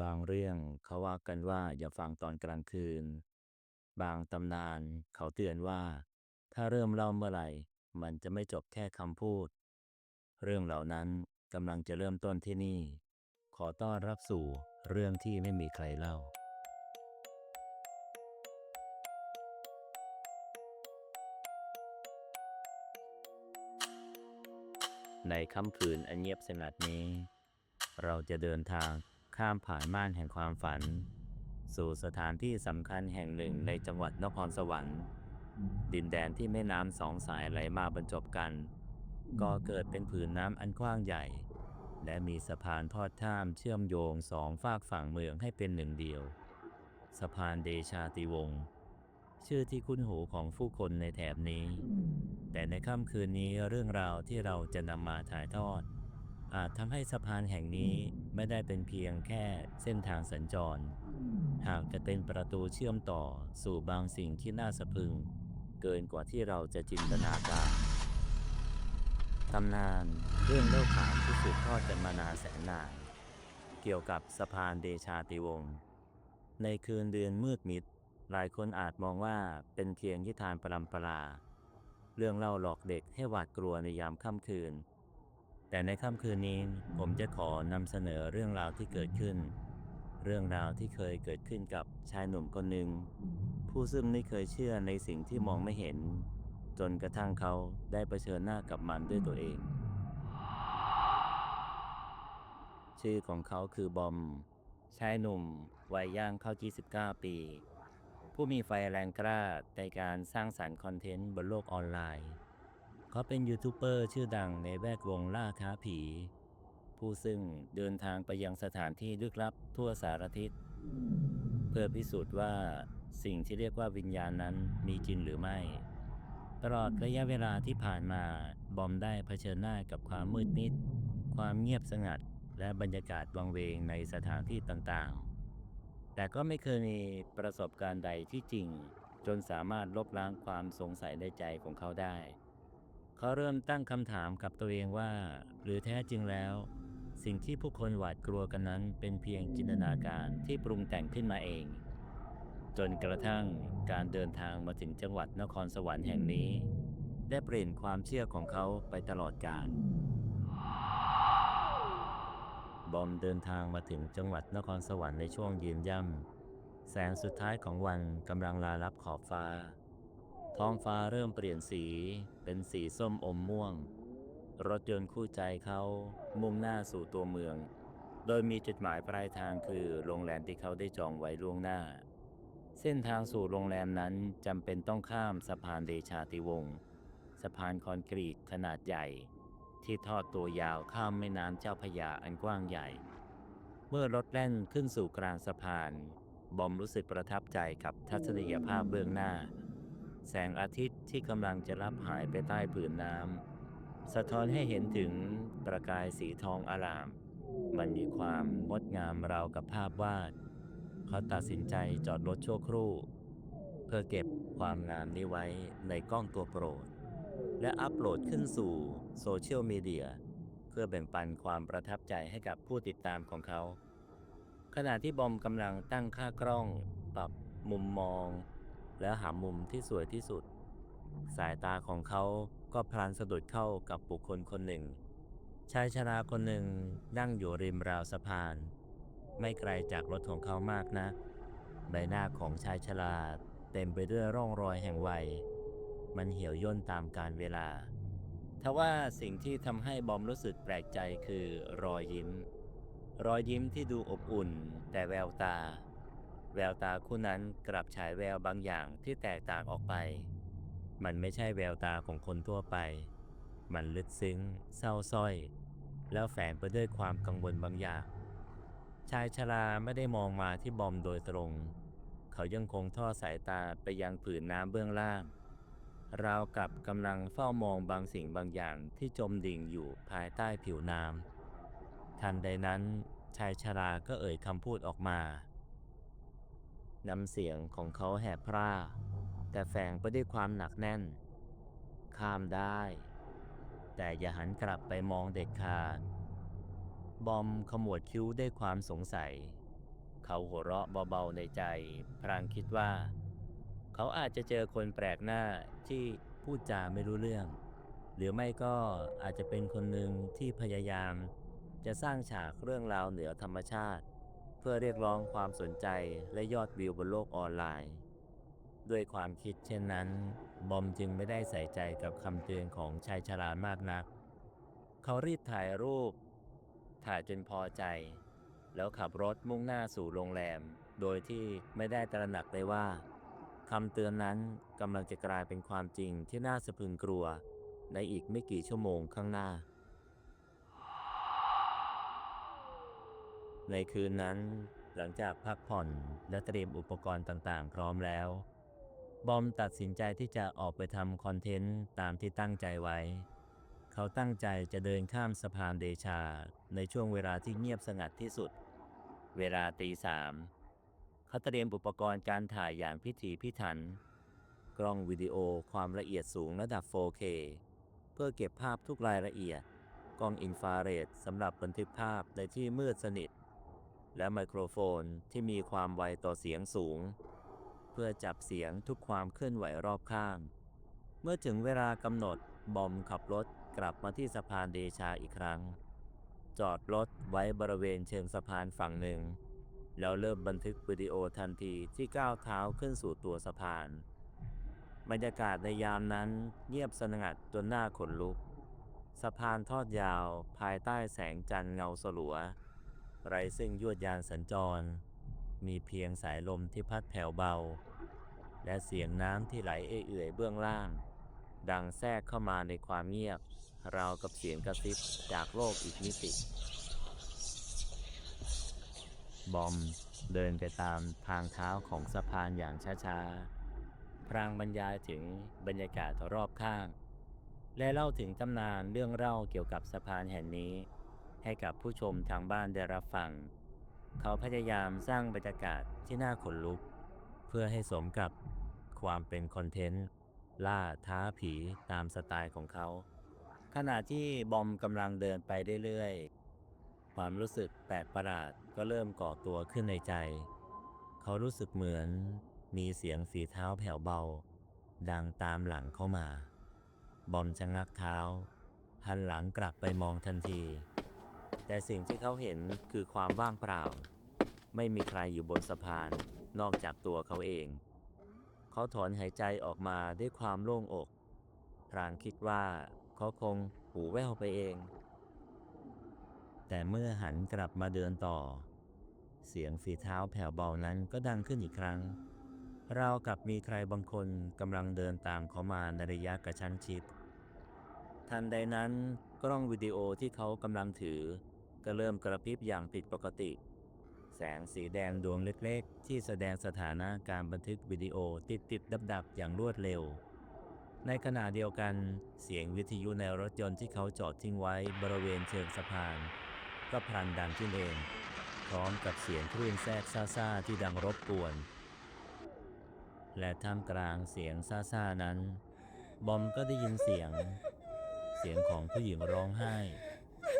บางเรื่องเขาว่ากันว่าอย่าฟังตอนกลางคืน บางตำนานเขาเตือนว่า ถ้าเริ่มเล่าเมื่อไหร่ มันจะไม่จบแค่คำพูด เรื่องเหล่านั้นกำลังจะเริ่มต้นที่นี่ ขอต้อนรับสู่เรื่องที่ไม่มีใครเล่า ในค่ำคืนอันเงียบสงัดนี้ เราจะเดินทาง ข้ามผ่านม่านแห่งความฝัน สู่สถานที่สำคัญแห่งหนึ่งในจังหวัดนครสวรรค์ ดินแดนที่แม่น้ำสองสายไหลมาบรรจบกันก็เกิดเป็นผืนน้ำอันกว้างใหญ่ และมีสะพานทอดข้ามเชื่อมโยงสองฝากฝั่งเมืองให้เป็นหนึ่งเดียว สะพานเดชาติวงศ์ชื่อที่คุ้นหูของผู้คนในแถบนี้ แต่ในค่ำคืนนี้เรื่องราวที่เราจะนำมาถ่ายทอด อาจทำให้สะพานแห่งนี้ไม่ได้เป็นเพียงแค่เส้นทางสัญจร หากจะเป็นประตูเชื่อมต่อสู่บางสิ่งที่น่าสะพึง เกินกว่าที่เราจะจินตนาการตำนานเรื่องเล่าขานที่สืบทอดกันมานานแสนนาน เกี่ยวกับสะพานเดชาติวงศ์ในคืนเดือนมืดมิด หลายคนอาจมองว่าเป็นเพียงนิทานปรำปรา เรื่องเล่าหลอกเด็กให้หวาดกลัวในยามค่ำคืน แต่ในค่ำคืนนี้ผมจะขอนำเสนอเรื่องราวที่เกิดขึ้น เรื่องราวที่เคยเกิดขึ้นกับชายหนุ่มคนหนึ่ง ผู้ซึ่งไม่เคยเชื่อในสิ่งที่มองไม่เห็น จนกระทั่งเขาได้เผชิญหน้ากับมันด้วยตัวเอง ชื่อของเขาคือบอม ชายหนุ่มวัยย่างเข้า 29 ปี ผู้มีไฟแรงกล้าในการสร้างสรรค์คอนเทนต์บนโลกออนไลน์ เขาเป็นยูทูบเบอร์ชื่อดังในแวดวงล่าค้าผี ผู้ซึ่งเดินทางไปยังสถานที่ลึกลับทั่วสารทิศ เพื่อพิสูจน์ว่าสิ่งที่เรียกว่าวิญญาณนั้นมีจริงหรือไม่ ตลอดระยะเวลาที่ผ่านมาบอมได้เผชิญหน้ากับความมืดมิด ความเงียบสงัด และบรรยากาศวังเวงในสถานที่ต่างๆ แต่ก็ไม่เคยมีประสบการณ์ใดที่จริง จนสามารถลบล้างความสงสัยในใจของเขาได้ เขาเริ่มตั้งคำถามกับตัวเองว่า หรือแท้จริงแล้ว สิ่งที่ผู้คนหวาดกลัวกันนั้นเป็นเพียงจินตนาการที่ปรุงแต่งขึ้นมาเอง จนกระทั่งการเดินทางมาถึงจังหวัดนครสวรรค์แห่งนี้ ได้เปลี่ยนความเชื่อของเขาไปตลอดกาลบอมเดินทางมาถึงจังหวัดนครสวรรค์ในช่วงยืนย่ำแสงสุดท้ายของวันกำลังลาลับขอบฟ้า ท้องฟ้าเริ่มเปลี่ยนสีเป็นสีส้มอมม่วง รถยนต์คู่ใจเขามุ่งหน้าสู่ตัวเมือง โดยมีจุดหมายปลายทางคือโรงแรมที่เขาได้จองไว้ล่วงหน้า เส้นทางสู่โรงแรมนั้นจำเป็นต้องข้ามสะพานเดชาติวงศ์สะพานคอนกรีตขนาดใหญ่ ที่ทอดตัวยาวข้ามแม่น้ำเจ้าพยาอันกว้างใหญ่ เมื่อรถแล่นขึ้นสู่กลางสะพาน บอมรู้สึกประทับใจกับทัศนียภาพเบื้องหน้า แสงอาทิตย์ที่กำลังจะลับหายไปใต้ผืนน้ำสะท้อนให้เห็นถึงประกายสีทองอาราม มันมีความงดงามราวกับภาพวาด เขาตัดสินใจจอดรถชั่วครู่ เพื่อเก็บความงามนี้ไว้ในกล้องตัวโปรด และอัปโหลดขึ้นสู่โซเชียลมีเดียเพื่อแบ่งปันความประทับใจให้กับผู้ติดตามของเขา ขณะที่บอมกำลังตั้งค่ากล้อง ปรับมุมมอง และหามุมที่สวยที่สุด สายตาของเขาก็พลันสะดุดเข้ากับบุคคลคนหนึ่ง ชายชราคนหนึ่งนั่งอยู่ริมราวสะพาน ไม่ไกลจากรถของเขามากนะใบหน้าของชายชราเต็มไปด้วยร่องรอยแห่งวัย มันเหี่ยวย่นตามกาลเวลาทว่าสิ่งที่ทำให้บอมรู้สึกแปลกใจคือรอยยิ้ม รอยยิ้มที่ดูอบอุ่นแต่แววตา แววตาคู่นั้นกลับฉายแววบางอย่างที่แตกต่างออกไป มันไม่ใช่แววตาของคนทั่วไป มันลึกซึ้ง เศร้าส้อย แล้วแฝงไปด้วยความกังวลบางอย่าง ชายชราไม่ได้มองมาที่บอมโดยตรง เขายังคงทอดสายตาไปยังผืนน้ำเบื้องล่าง ราวกับกำลังเฝ้ามองบางสิ่งบางอย่างที่จมดิ่งอยู่ภายใต้ผิวน้ำทันใดนั้นชายชราก็เอ่ยคำพูดออกมา น้ำเสียงของเขาแหบพร่า แต่แฝงไปด้วยความหนักแน่น ข้ามได้ แต่อย่าหันกลับไปมองเด็ดขาด บอมขมวดคิ้วด้วยความสงสัย เขาหัวเราะเบาๆในใจ พรางคิดว่า เขาอาจจะเจอคนแปลกหน้าที่พูดจาไม่รู้เรื่อง หรือไม่ก็อาจจะเป็นคนหนึ่งที่พยายามจะสร้างฉากเรื่องราวเหนือธรรมชาติ เพื่อเรียกร้องความสนใจและยอดวิวบนโลกออนไลน์ ด้วยความคิดเช่นนั้น บอมจึงไม่ได้ใส่ใจกับคำเตือนของชายชรามากนัก เขารีบถ่ายรูป ถ่ายจนพอใจ แล้วขับรถมุ่งหน้าสู่โรงแรม โดยที่ไม่ได้ตระหนักเลยว่าคำเตือนนั้นกำลังจะกลายเป็นความจริงที่น่าสะพรึงกลัว ในอีกไม่กี่ชั่วโมงข้างหน้า ในคืนนั้น หลังจากพักผ่อนและเตรียมอุปกรณ์ต่างๆ พร้อมแล้ว บอมตัดสินใจที่จะออกไปทำคอนเทนต์ตามที่ตั้งใจไว้ เขาตั้งใจจะเดินข้ามสะพานเดชาในช่วงเวลาที่เงียบสงัดที่สุด เวลาตีสามเขาเตรียมอุปกรณ์การถ่ายอย่างพิถีพิถัน กล้องวิดีโอความละเอียดสูงระดับ 4K เพื่อเก็บภาพทุกรายละเอียด กล้องอินฟราเรดสำหรับบันทึกภาพในที่มืดสนิท และไมโครโฟนที่มีความไวต่อเสียงสูง เพื่อจับเสียงทุกความเคลื่อนไหวรอบข้าง เมื่อถึงเวลากำหนดบอมขับรถกลับมาที่สะพานเดชาอีกครั้ง จอดรถไว้บริเวณเชิงสะพานฝั่งหนึ่ง แล้วเริ่มบันทึกวิดีโอทันทีที่ก้าวเท้าขึ้นสู่ตัวสะพาน บรรยากาศในยามนั้นเงียบสงัดจนหน้าขนลุก สะพานทอดยาวภายใต้แสงจันทร์เงาสลัว ไรซึ่งยวดยานสัญจร มีเพียงสายลมที่พัดแผ่วเบา และเสียงน้ำที่ไหลเอื่อยเบื้องล่าง ดังแทรกเข้ามาในความเงียบ ราวกับเสียงกระซิบจากโลกอีกมิติ บอมเดินไปตามทางเท้าของสะพานอย่างช้าๆ พรางบรรยายถึงบรรยากาศรอบข้าง และเล่าถึงตำนานเรื่องเล่าเกี่ยวกับสะพานแห่งนี้ ให้กับผู้ชมทางบ้านได้รับฟัง เขาพยายามสร้างบรรยากาศที่น่าขนลุก เพื่อให้สมกับความเป็นคอนเทนต์ ล่าท้าผีตามสไตล์ของเขา ขณะที่บอมกำลังเดินไปเรื่อยๆ ความรู้สึกแปลกประหลาดก็เริ่มก่อตัวขึ้นในใจ เขารู้สึกเหมือนมีเสียงฝีเท้าแผ่วเบา ดังตามหลังเข้ามา บอมชะงักเท้าหันหลังกลับไปมองทันที แต่สิ่งที่เขาเห็นคือความว่างเปล่า ไม่มีใครอยู่บนสะพาน นอกจากตัวเขาเอง เขาถอนหายใจออกมาด้วยความโล่งอกพรางคิดว่าเขาคงหูแว่วไปเอง แต่เมื่อหันกลับมาเดินต่อ เสียงฝีเท้าแผ่วเบานั้นก็ดังขึ้นอีกครั้งราวกับมีใครบางคนกำลังเดินตามเขามาในระยะกระชั้นชิด ทันใดนั้น กล้องวิดีโอที่เขากำลังถือ ก็เริ่มกระพริบอย่างผิดปกติ แสงสีแดงดวงเล็กๆ ที่แสดงสถานะการบันทึกวิดีโอติดติดดับดับอย่างรวดเร็ว ในขณะเดียวกันเสียงวิทยุในรถยนต์ที่เขาจอดทิ้งไว้บริเวณเชิงสะพาน ก็พลันดังขึ้นเอง พร้อมกับเสียงคลื่นแทรกซ่าๆที่ดังรบกวนและท่ามกลางเสียงซ่าๆนั้น บอมก็ได้ยินเสียง เสียงของผู้หญิงร้องไห้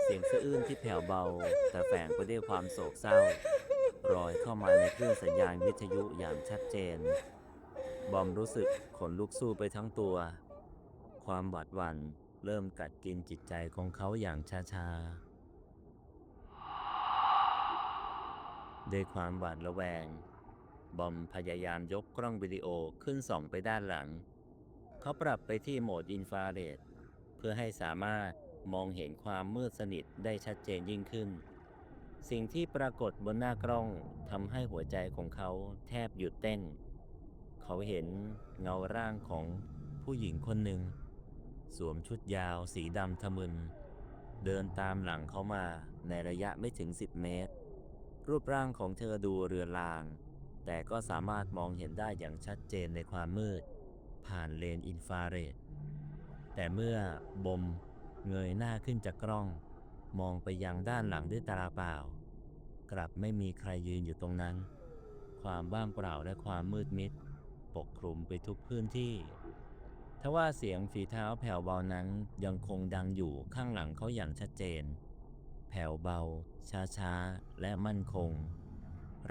เสียงสะอื้นที่แผ่วเบา แต่แฝงไปด้วยความโศกเศร้ารอยเข้ามาในเครื่องสัญญาณวิทยุอย่างชัดเจน บอมรู้สึกขนลุกสู้ไปทั้งตัว ความหวาดหวั่นเริ่มกัดกินจิตใจของเขาอย่างช้าๆด้วยความหวาดระแวง บอมพยายามยกกล้องวิดีโอขึ้นส่องไปด้านหลัง เขาปรับไปที่โหมดอินฟราเรด พื่อให้สามารถมองเห็นความมืดสนิทได้ชัดเจนยิ่งขึ้น สิ่งที่ปรากฏบนหน้ากล้องทำให้หัวใจของเขาแทบหยุดเต้น เขาเห็นเงาร่างของผู้หญิงคนหนึ่ง สวมชุดยาวสีดำทะมึน เดินตามหลังเขามาในระยะไม่ถึง 10 เมตร รูปร่างของเธอดูเรือราง แต่ก็สามารถมองเห็นได้อย่างชัดเจนในความมืด ผ่านเลนส์อินฟราเรด แต่เมื่อบมเงยหน้าขึ้นจากกล้อง มองไปยังด้านหลังด้วยตาเปล่า กลับไม่มีใครยืนอยู่ตรงนั้น ความว่างเปล่าและความมืดมิด ปกคลุมไปทุกพื้นที่ทว่าเสียงฝีเท้าแผ่วเบานั้นยังคงดังอยู่ข้างหลังเขาอย่างชัดเจน แผ่วเบา ช้าๆ และมั่นคง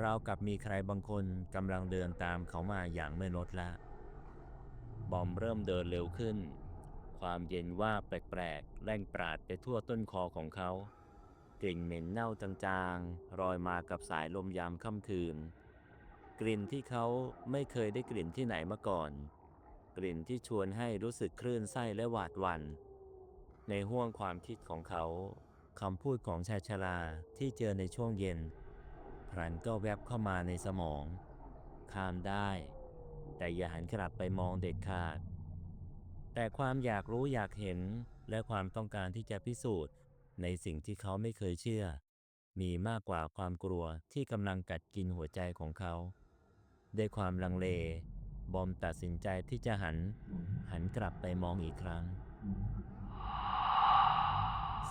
ราวกับมีใครบางคนกำลังเดินตามเขามาอย่างไม่ลดละ บอมเริ่มเดินเร็วขึ้น ความเย็นว่าแปลกๆแล่งปราดไปทั่วต้นคอของเขา กลิ่นเหม็นเน่าจางๆรอยมากับสายลมยามค่ำคืน กลิ่นที่เขาไม่เคยได้กลิ่นที่ไหนมาก่อน กลิ่นที่ชวนให้รู้สึกคลื่นไส้และหวาดหวัน่น ในห้วงความคิดของเขาคำพูดของชายชราที่เจอในช่วงเย็นพลันก็แวบเข้ามาในสมอง ข้ามได้ แต่อย่าหันกลับไปมองเด็ดขาด แต่ความอยากรู้อยากเห็นและความต้องการที่จะพิสูจน์ ในสิ่งที่เขาไม่เคยเชื่อ มีมากกว่าความกลัวที่กำลังกัดกินหัวใจของเขาด้วยความลังเล บอมตัดสินใจที่จะหัน หันกลับไปมองอีกครั้ง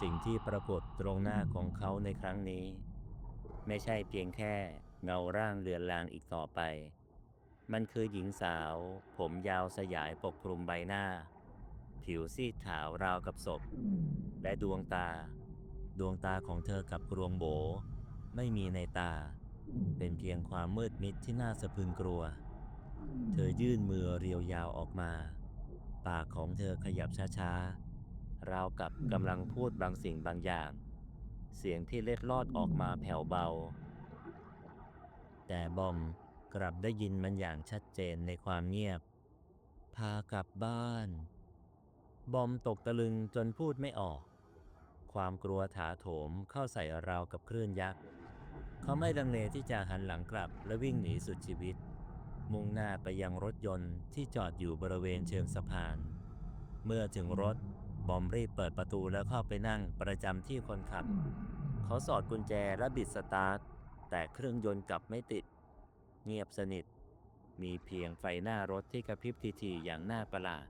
สิ่งที่ปรากฏตรงหน้าของเขาในครั้งนี้ ไม่ใช่เพียงแค่เงาร่างเลือนลางอีกต่อไป มันคือหญิงสาว ผมยาวสยายปกคลุมใบหน้า ผิวซีดขาวราวกับศพ และดวงตา ดวงตาของเธอกับกรวงโบ ไม่มีในตา เป็นเพียงความมืดมิดที่น่าสะพึงกลัว เธอยื่นมือเรียวยาวออกมา ปากของเธอขยับช้าๆ ราวกับกำลังพูดบางสิ่งบางอย่าง เสียงที่เล็ดลอดออกมาแผ่วเบา แต่บอม กลับได้ยินมันอย่างชัดเจนในความเงียบ พากลับบ้าน บอมตกตะลึงจนพูดไม่ออก ความกลัวถาโถมเข้าใส่ราวกับคลื่นยักษ์ เขาไม่ดังเลที่จะหันหลังกลับและวิ่งหนีสุดชีวิต มุ่งหน้าไปยังรถยนต์ที่จอดอยู่บริเวณเชิงสะพาน เมื่อถึงรถบอมรีบเปิดประตูแล้วเข้าไปนั่งประจำที่คนขับ เขาสอดกุญแจและบิดสตาร์ทแต่เครื่องยนต์กลับไม่ติด เงียบสนิท มีเพียงไฟหน้ารถที่กระพริบทีๆอย่างน่าประหลาด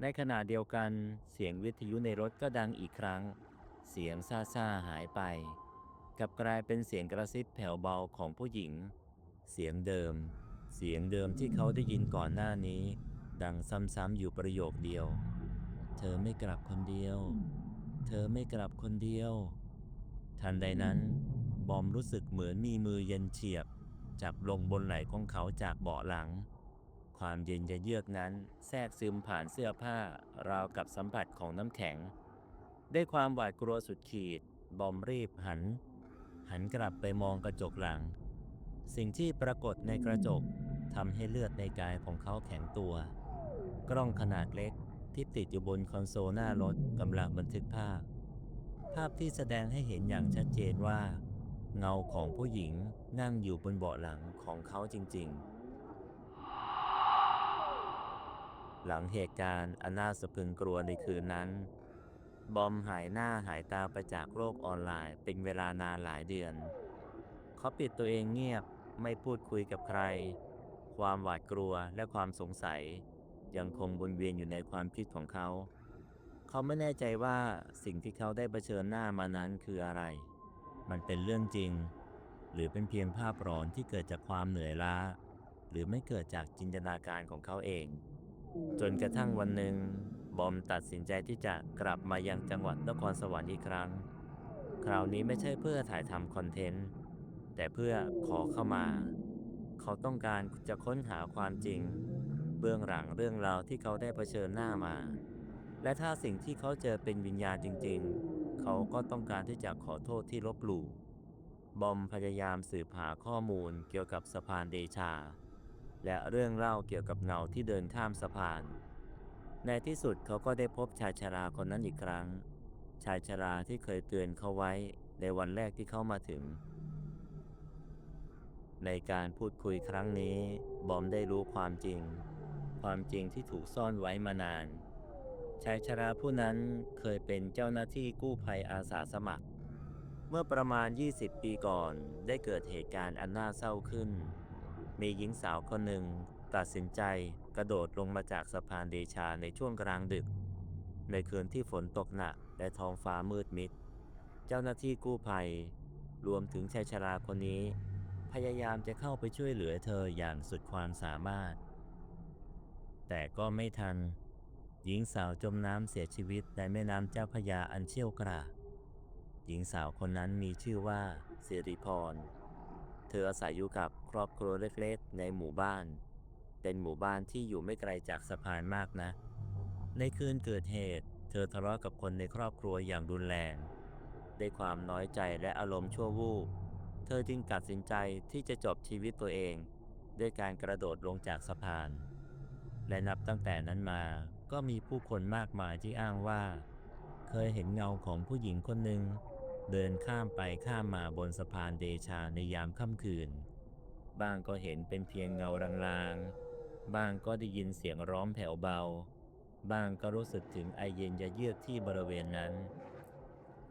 ในขณะเดียวกันเสียงวิทยุในรถก็ดังอีกครั้ง เสียงซ่าๆหายไป กลับกลายเป็นเสียงกระซิบแผ่วเบาของผู้หญิง เสียงเดิม เสียงเดิมที่เขาได้ยินก่อนหน้านี้ ดังซ้ำๆอยู่ประโยคเดียว เธอไม่กลับคนเดียว เธอไม่กลับคนเดียว ทันใดนั้นบอมรู้สึกเหมือนมีมือเย็นเฉียบ จับลงบนไหล่ของเขาจากเบาะหลัง ความเย็นจะเยือกนั้นแทรกซึมผ่านเสื้อผ้าราวกับสัมผัสของน้ำแข็ง ด้วยความหวาดกลัวสุดขีด บอมรีบหัน หันกลับไปมองกระจกหลัง สิ่งที่ปรากฏในกระจกทำให้เลือดในกายของเขาแข็งตัว กล้องขนาดเล็กที่ติดอยู่บนคอนโซลหน้ารถกำลังบันทึกภาพ ภาพที่แสดงให้เห็นอย่างชัดเจนว่า เงาของผู้หญิงนั่งอยู่บนเบาะหลังของเขาจริง ๆ หลังเหตุการณ์อันน่าสะพรึงกลัวในคืนนั้น บอมหายหน้าหายตาไปจากโลกออนไลน์เป็นเวลานานหลายเดือน เขาปิดตัวเองเงียบไม่พูดคุยกับใคร ความหวาดกลัวและความสงสัย ยังคงวนเวียนอยู่ในความคิดของเขา เขาไม่แน่ใจว่าสิ่งที่เขาได้เผชิญหน้ามานั้นคืออะไร มันเป็นเรื่องจริง หรือเป็นเพียงภาพหลอนที่เกิดจากความเหนื่อยล้า หรือไม่เกิดจากจินตนาการของเขาเอง จนกระทั่งวันหนึ่ง บอมตัดสินใจที่จะกลับมายังจังหวัดนครสวรรค์อีกครั้ง คราวนี้ไม่ใช่เพื่อถ่ายทำคอนเทนต์ แต่เพื่อขอเข้ามา เขาต้องการจะค้นหาความจริง เบื้องหลังเรื่องราวที่เขาได้เผชิญหน้ามา และถ้าสิ่งที่เขาเจอเป็นวิญญาณจริงๆ เขาก็ต้องการที่จะขอโทษที่ลบหลู่ บอมพยายามสืบหาข้อมูลเกี่ยวกับสะพานเดชา และเรื่องเล่าเกี่ยวกับเงาที่เดินข้ามสะพาน ในที่สุดเขาก็ได้พบชายชราคนนั้นอีกครั้ง ชายชราที่เคยเตือนเขาไว้ในวันแรกที่เขามาถึง ในการพูดคุยครั้งนี้ บอมได้รู้ความจริง ความจริงที่ถูกซ่อนไว้มานาน ชายชราผู้นั้นเคยเป็นเจ้าหน้าที่กู้ภัยอาสาสมัคร เมื่อประมาณ 20 ปีก่อนได้เกิดเหตุการณ์อันน่าเศร้าขึ้น มีหญิงสาวคนหนึ่งตัดสินใจกระโดดลงมาจากสะพานเดชาในช่วงกลางดึก ในคืนที่ฝนตกหนักและท้องฟ้ามืดมิด เจ้าหน้าที่กู้ภัย รวมถึงชายชราคนนี้ พยายามจะเข้าไปช่วยเหลือเธออย่างสุดความสามารถ แต่ก็ไม่ทัน หญิงสาวจมน้ำเสียชีวิตในแม่น้ำเจ้าพยาอันเชี่ยวกรากหญิงสาวคนนั้นมีชื่อว่าสิริพร เธออาศัยอยู่กับครอบครัวเล็กๆ ในหมู่บ้าน เป็นหมู่บ้านที่อยู่ไม่ไกลจากสะพานมากนะ ในคืนเกิดเหตุ เธอทะเลาะกับคนในครอบครัวอย่างรุนแรงด้วยความน้อยใจและอารมณ์ชั่ววูบ เธอจึงตัดสินใจที่จะจบชีวิตตัวเอง ด้วยการกระโดดลงจากสะพาน และนับตั้งแต่นั้นมา ก็มีผู้คนมากมายที่อ้างว่า เคยเห็นเงาของผู้หญิงคนหนึ่ง เดินข้ามไปข้ามมาบนสะพานเดชาในยามค่ำคืน บ้างก็เห็นเป็นเพียงเงารางๆ บ้างก็ได้ยินเสียงร้องแผ่วเบา บ้างก็รู้สึกถึงไอเย็นยะเยือกที่บริเวณนั้น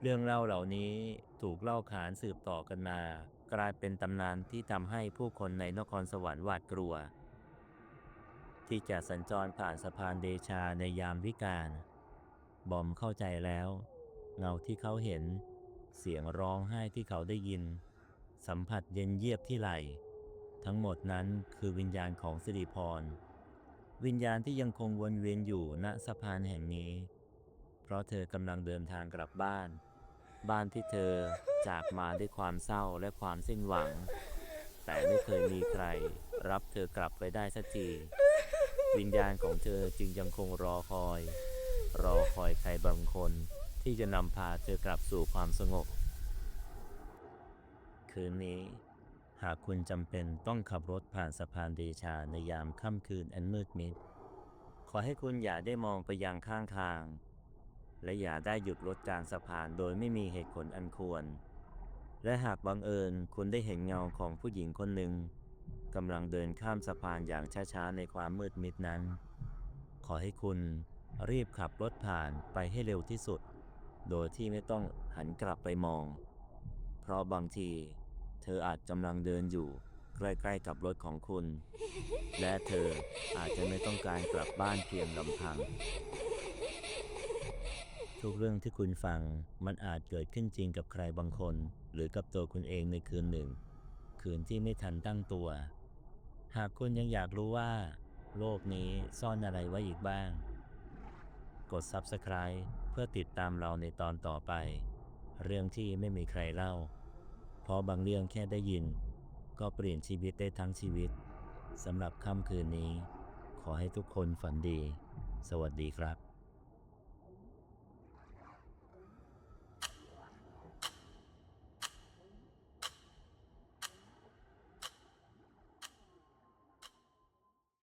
เรื่องเล่าเหล่านี้ถูกเล่าขานสืบต่อกันมา กลายเป็นตำนานที่ทำให้ผู้คนในนครสวรรค์หวาดกลัว ที่จะสัญจรผ่านสะพานเดชาในยามวิกาลบอมเข้าใจแล้ว เงาที่เขาเห็น เสียงร้องไห้ที่เขาได้ยิน สัมผัสเย็นเยียบที่ไหล ทั้งหมดนั้นคือวิญญาณของสิริพร วิญญาณที่ยังคงวนเวียนอยู่ณสะพานแห่งนี้ เพราะเธอกำลังเดินทางกลับบ้าน บ้านที่เธอจากมาด้วยความเศร้าและความสิ้นหวัง แต่ไม่เคยมีใคร รับเธอกลับไปได้สักที วิญญาณของเธอจึงยังคงรอคอย รอคอยใครบางคน ที่จะนำพาเธอกลับสู่ความสงบ คืนนี้ หากคุณจำเป็นต้องขับรถผ่านสะพานเดชาในยามค่ำคืนอันมืดมิด ขอให้คุณอย่าได้มองไปยังข้างทาง และอย่าได้หยุดรถกลางสะพานโดยไม่มีเหตุผลอันควร และหากบังเอิญคุณได้เห็นเงาของผู้หญิงคนหนึ่ง กำลังเดินข้ามสะพานอย่างช้าๆในความมืดมิดนั้น ขอให้คุณรีบขับรถผ่านไปให้เร็วที่สุด โดยที่ไม่ต้องหันกลับไปมอง เพราะบางที เธออาจกำลังเดินอยู่ใกล้ๆกับรถของคุณ และเธออาจจะไม่ต้องการกลับบ้านเพียงลำพัง ทุกเรื่องที่คุณฟังมันอาจเกิดขึ้นจริงกับใครบางคน หรือกับตัวคุณเองในคืนหนึ่ง คืนที่ไม่ทันตั้งตัว หากคุณยังอยากรู้ว่า โลกนี้ซ่อนอะไรไว้อีกบ้าง กด Subscribe เพื่อติดตามเราในตอนต่อไป เรื่องที่ไม่มีใครเล่า เพราะบางเรื่องแค่ได้ยิน ก็เปลี่ยนชีวิตได้ทั้งชีวิตสำหรับค่ำคืนนี้ ขอให้ทุกคนฝันดี สวัสดีครับ